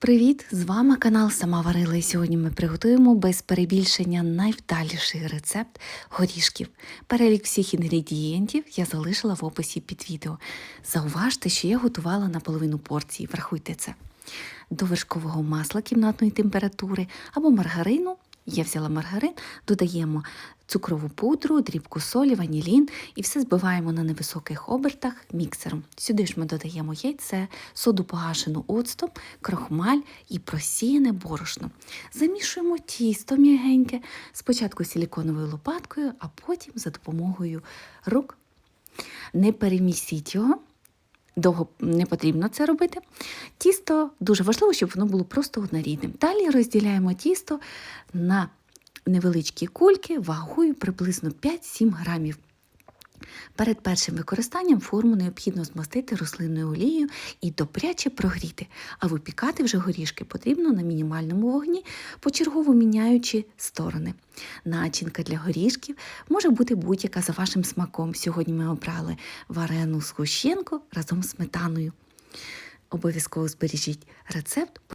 Привіт! З вами канал Сама Варила. І сьогодні ми приготуємо без перебільшення найвдаліший рецепт горішків. Перелік всіх інгредієнтів я залишила в описі під відео. Зауважте, що я готувала на половину порції, врахуйте це. До вершкового масла кімнатної температури або маргарину. Я взяла маргарин, додаємо цукрову пудру, дрібку солі, ванілін і все збиваємо на невисоких обертах міксером. Сюди ж ми додаємо яйце, соду погашену оцтом, крохмаль і просіяне борошно. Замішуємо тісто м'ягеньке, спочатку силіконовою лопаткою, а потім за допомогою рук. Не перемісіть його. Довго не потрібно це робити. Тісто дуже важливо, щоб воно було просто однорідним. Далі розділяємо тісто на невеличкі кульки вагою приблизно 5-7 грамів. Перед першим використанням форму необхідно змастити рослинною олією і добряче прогріти, а випікати вже горішки потрібно на мінімальному вогні, почергово міняючи сторони. Начинка для горішків може бути будь-яка за вашим смаком. Сьогодні ми обрали варену згущенку разом з сметаною. Обов'язково збережіть рецепт.